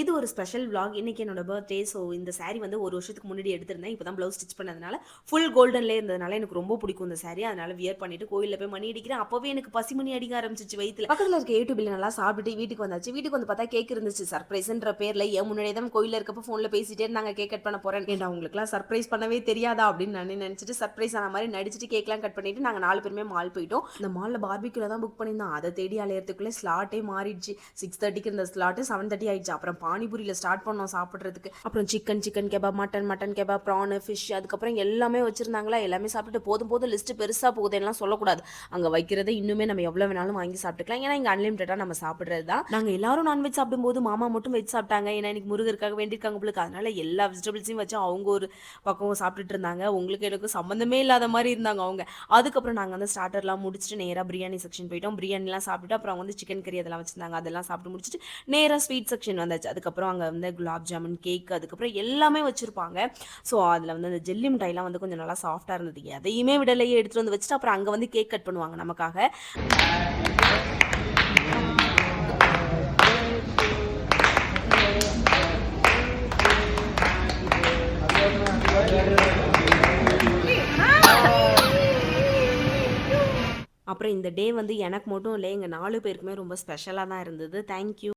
இது ஒரு special vlog இன்னைக்கு என்னோட பர்த்டே ஸோ இந்த saree வந்து ஒரு வருஷத்துக்கு முன்னாடி எடுத்திருந்தேன். இப்போ தான் ப்ளவுஸ் ஸ்டிச் பண்ணதுனால ஃபுல் கோல்டன்லேயே இருந்ததுனால எனக்கு ரொம்ப பிடிக்கும் இந்த சாரீ அதனால வியர் பண்ணிட்டு கோயிலில் போய் மணி அடிக்கிறேன். அப்போவே எனக்கு பசி மணி அடிக்க ஆரம்பிச்சிச்சு வயிற்றுல பக்கத்தில் இருக்க யூடியூப்ல நல்லா சாப்பிட்டுட்டு வீட்டுக்கு வந்தாச்சு. வீட்டுக்கு வந்து பார்த்தா கேக் இருந்துச்சு. சர்ப்ரைஸ்ன்ற பேரில் என் முன்னாடியே தான் கோயிலில் இருக்கப்போ ஃபோனில் பேசிட்டே நாங்கள் கேக் கட் பண்ண போகிறேன் ஏன்னா அவங்களுக்குலாம் சர்ப்ரைஸ் பண்ணவே தெரியாதா அப்படின்னு நான் நினச்சிட்டு சர்ப்ரைஸ் ஆன மாதிரி நடிச்சிட்டு கேக்லாம் கட் பண்ணிட்டு நாங்கள் நாலு பேருமே மால் போயிட்டோம். இந்த மாலில் பார்பிக்யூல தான் புக் பண்ணியிருந்தோம். அதை தேடி அலையறதுக்குள்ளே ஸ்லாட்டே மாறிடுச்சு. சிக்ஸ் தேர்ட்டிக்கு இருந்த ஸ்லாட்டு செவன் தேர்ட்டி ஆயிடுச்சு. அப்புறம் பானிபூரியில் ஸ்டார்ட் பண்ணோம் சாப்பிட்றதுக்கு. அப்புறம் chicken chicken kebab mutton mutton kebab prawn fish அதுக்கப்புறம் எல்லாமே வச்சுருந்தாங்களா? எல்லாமே சாப்பிட்டுட்டு போதும் போதும் லிஸ்ட்டு பெருசாக போகுதுலாம் சொல்லக்கூடாது. அங்கே வைக்கிறத இன்னுமே நம்ம எவ்வளோ வேணாலும் வாங்கி சாப்பிட்டுக்கலாம். ஏன்னா இங்கே அன்லிமிட்டடாக நம்ம சாப்பிட்றது தான். நாங்கள் எல்லாரும் நான்வெஜ் சாப்பிடும்போது மாமா மட்டும் வெஜ் சாப்பிட்டாங்க. ஏன்னா இன்னைக்கு முருகருக்காக வேண்டியிருக்காங்க உங்களுக்கு அதனால எல்லா வெஜிடபிள்ஸையும் வச்சு அவங்க ஒரு பக்கம் சாப்பிட்டுட்டு இருந்தாங்க. உங்களுக்கு எனக்கு சம்மந்தமே இல்லாத மாதிரி இருந்தாங்க அவங்க. அதுக்கப்புறம் நாங்கள் வந்து ஸ்டார்டர்லாம் முடிச்சுட்டு நேராக பிரியாணி செக்ஷன் போயிட்டோம். பிரியாணிலாம் சாப்பிட்டுட்டு அப்புறம் வந்து சிக்கன் கறி அதெல்லாம் வச்சிருந்தாங்க. அதெல்லாம் சாப்பிட்டு முடிச்சுட்டு நேராக ஸ்வீட் செக்ஷன் வந்தாச்சு. அதுக்கப்புறம் அங்கே வந்து குலாப் ஜாமுன் கேக் அதுக்கப்புறம் எல்லாமே வச்சுருப்பாங்க. ஸோ அதில் வந்து அந்த ஜெல்லி மிட்டாய்லாம் வந்து கொஞ்சம் நல்லா சாஃப்டாக இருந்தது. எதையுமே விடலையே எடுத்துகிட்டு வந்து வச்சுட்டு அப்புறம் அங்கே வந்து கேக் கட் பண்ணுவாங்க நமக்காக. அப்புறம் இந்த டே வந்து எனக்கு மட்டும் இல்லை எங்கள் நாலு பேருக்குமே ரொம்ப ஸ்பெஷலாக தான் இருந்தது. தேங்க்யூ